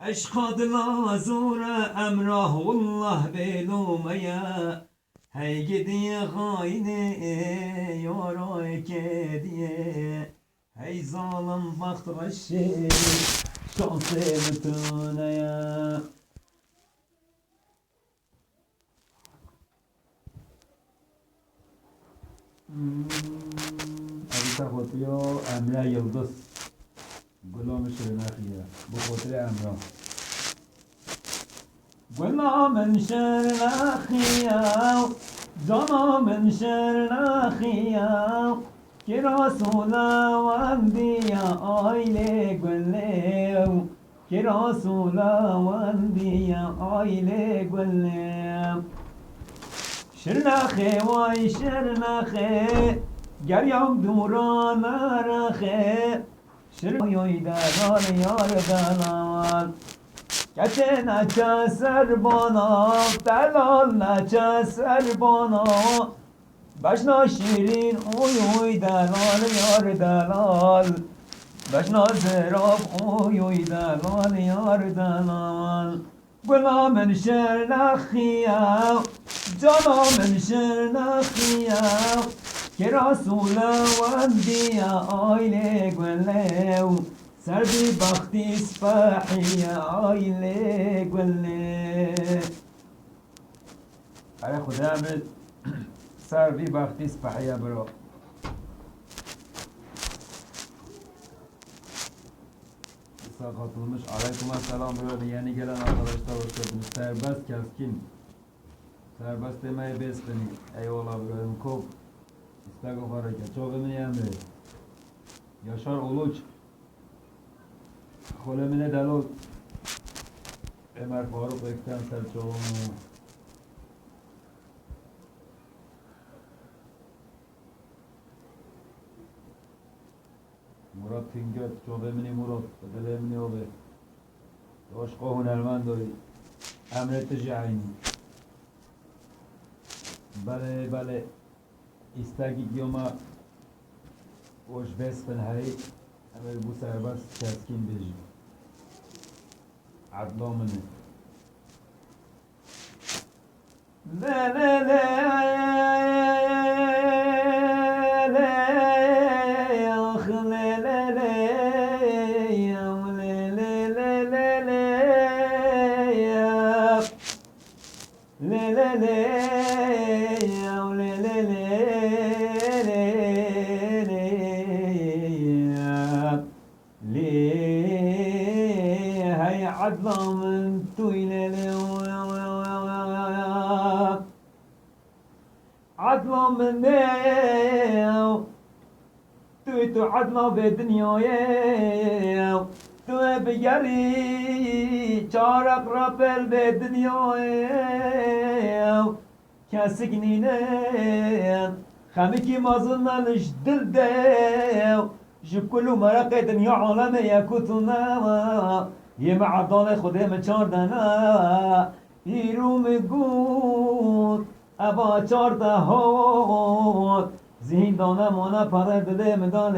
عشق دل زور امراه الله بلومیا هی گدی خاینه یارای کدیه هی ظالم وقت رشی شانس متونه یا Avita Hotiyo Emre Yıldız قلنا مشري ما فيها. بخوت الأمر من شر الأخياء جمع من شر الأخياء كي رسولا وأنبياء أيلي قلنا كي رسولا وأنبياء أيلي قلنا شرناخي واي شرناخي قريم دوران رخي رخه شرناخه دلال یار دلال کته نچه سر بانا دلال نچه سر بانا بشنا شیرین اوی اوی دلال یار دلال بشنا زراب اوی اوی دلال یار دلال غلام شرنخیم جانم شرنخیم که رسول وندی آیل گلو سر بی بختی سپاحی آیل گله برای خدا امرد سر بی بختی سپاحی برو Sağ katılmış. Aleyküm selam böyle yeni gelen arkadaşlar hoş geldiniz. Serbest keskin. Serbest demeyi besleyin. Eyvallah böyle kop. Ustago para ya çoğu ne yani? Yaşar Uluç. Hola mine dalol. Emir Faruk Ekten Selçuk. Murat Fingöt, çoğu mine Murat, çoğu mine o be. Yaş kohun Alman doy. Emre Bale bale. iz tagi idioma është vesë për nëhari, bu serbas që askim bëjë. Adlomën e. Le, le, le, le, le, هي عدلا من طويلة عدلا من ديو توی تو عدلا به دنیای تو بگری چارق را پل به دنیای کسی نینه خمی کی مازنالش دل دیو جو کلو مرق دنیا عالم یکوتونا یه معدال خودم مچار دنه ایروم گود ابا چار دهات زیندانه مانه پره دده داله